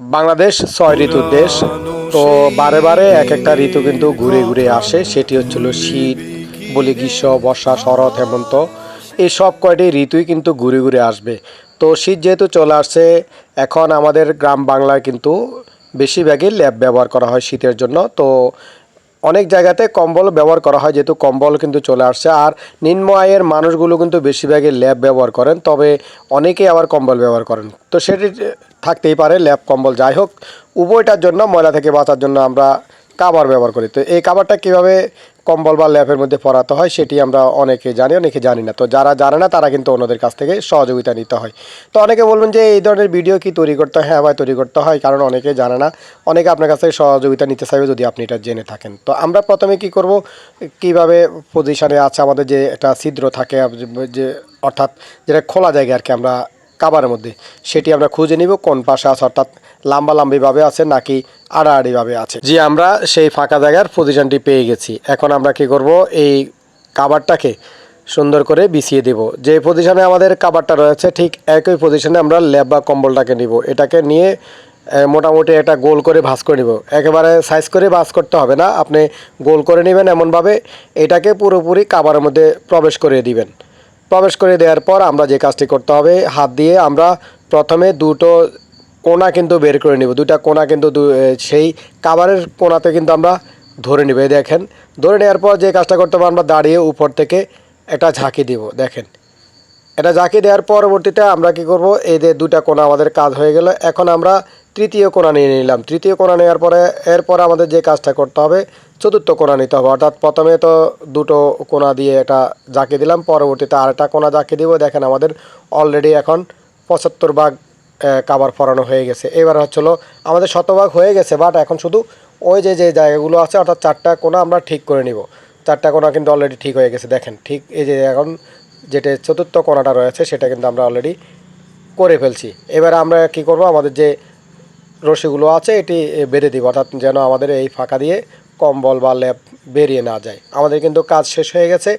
বাংলাদেশ ছয় ঋতুর দেশ। তো বারে বারে এক একটা ঋতু কিন্তু ঘুরে ঘুরে আসে। সেটি হচ্ছিল শীত, বলি গ্রীষ্ম, বর্ষা, শরৎ, হেমন্ত। এই সব কয়টি ঋতুই কিন্তু ঘুরে ঘুরে আসবে। তো শীত যেহেতু চলে আসছে, এখন আমাদের গ্রাম বাংলায় কিন্তু বেশিরভাগই ল্যাব ব্যবহার করা হয় শীতের জন্য। তো অনেক জায়গাতে কম্বল ব্যবহার করা হয়, যেহেতু কম্বল কিন্তু চলে আসছে। আর নিম্ন আয়ের মানুষগুলো কিন্তু বেশিরভাগই ল্যাব ব্যবহার করেন, তবে অনেকেই আবার কম্বল ব্যবহার করেন। তো সেটি থাকতেই পারে, ল্যাব কম্বল যাই হোক। উভয়টার জন্য, ময়লা থেকে বাঁচার জন্য আমরা কাবার ব্যবহার করি। তো এই কাবারটা কীভাবে কম্বল বা ল্যাপের মধ্যে পরাতে হয়, সেটি আমরা অনেকে জানি অনেকে জানি না। তো যারা জানে না, তারা কিন্তু অন্যদের কাছ থেকে সহযোগিতা নিতে হয়। তো অনেকে বলবেন যে, এই ধরনের ভিডিও কি তৈরি করতে হয়? হ্যাঁ ভাই, তৈরি করতে হয়, কারণ অনেকে জানে না। অনেকে আপনার কাছ থেকে সহযোগিতা নিতে চাইবে যদি আপনি এটা জেনে থাকেন। তো আমরা প্রথমে কি করব? কীভাবে পজিশানে আছে আমাদের যে একটা ছিদ্র থাকে যে, অর্থাৎ যেটা খোলা জায়গা আর কি আমরা কাবারের মধ্যে। সেটি আমরা খুঁজে নিব কোন পাশে আছে, অর্থাৎ লাম্বা লাম্বিভাবে আছে নাকি আড়াআড়িভাবে আছে। যে আমরা সেই ফাঁকা জায়গার পজিশনটি পেয়ে গেছি। এখন আমরা কি করব? এই কাবারটাকে সুন্দর করে বিছিয়ে দেব। যে পজিশনে আমাদের কাবারটা রয়েছে, ঠিক একই পজিশনে আমরা ল্যাব বা কম্বলটাকে নিব। এটাকে নিয়ে মোটামুটি একটা গোল করে ভাঁজ করে নিব। একেবারে সাইজ করে ভাঁজ করতে হবে না। আপনি গোল করে নেবেন এমনভাবে। এটাকে পুরোপুরি কাবারের মধ্যে প্রবেশ করে দিবেন। প্রবেশ করে দেওয়ার পর আমরা যে কাজটি করতে হবে, হাত দিয়ে আমরা প্রথমে দুটো কোনা কিন্তু বের করে নিব। দুটা কোনা কিন্তু সেই কাবারের কোনাতে কিন্তু আমরা ধরে নিব। দেখেন, ধরে নেওয়ার পর যে কাজটা করতে হবে, আমরা দাঁড়িয়ে উপর থেকে এটা ঝাঁকি দিব। দেখেন এটা ঝাঁকি দেওয়ার পরবর্তীতে আমরা কি করব? এই যে দুটা কোণা আমাদের কাজ হয়ে গেল। এখন আমরা তৃতীয় কোণা নিয়ে নিলাম। তৃতীয় কোণা নেওয়ার পরে, এরপর আমাদের যে কাজটা করতে হবে চতুর্থ কোণা নিতে হবে। অর্থাৎ প্রথমে তো দুটো কোনা দিয়ে এটা জাঁকে দিলাম, পরবর্তীতে আরেকটা কোনা জাঁকে দিব। দেখেন আমাদের অলরেডি এখন পঁচাত্তর ভাগ কাবার ফরানো হয়ে গেছে। এবার হচ্ছিল আমাদের শতভাগ হয়ে গেছে বাট এখন শুধু ওই যে যে জায়গাগুলো আছে, অর্থাৎ চারটা কোনা আমরা ঠিক করে নিব। চারটা কোণা কিন্তু অলরেডি ঠিক হয়ে গেছে, দেখেন। ঠিক এই যে এখন যেটা চতুর্থ কোণাটা রয়েছে, সেটা কিন্তু আমরা অলরেডি করে ফেলছি। এবার আমরা কি করব? আমাদের যে রশিগুলো আছে, এটি বেঁধে দিব, অর্থাৎ যেন আমাদের এই ফাঁকা দিয়ে কম্বল বা ল্যাপ বেরিয়ে না যায়। আমাদের কিন্তু কাজ শেষ হয়ে গেছে।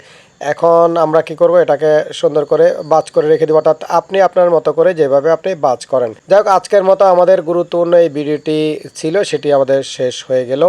এখন আমরা কি করব, এটাকে সুন্দর করে বাজ করে রেখে দিব। অর্থাৎ আপনি আপনার মতো করে যেভাবে আপনি বাজ করেন। যাই হোক, আজকের মতো আমাদের গুরুত্বপূর্ণ এই ভিডিওটি ছিল, সেটি আমাদের শেষ হয়ে গেল।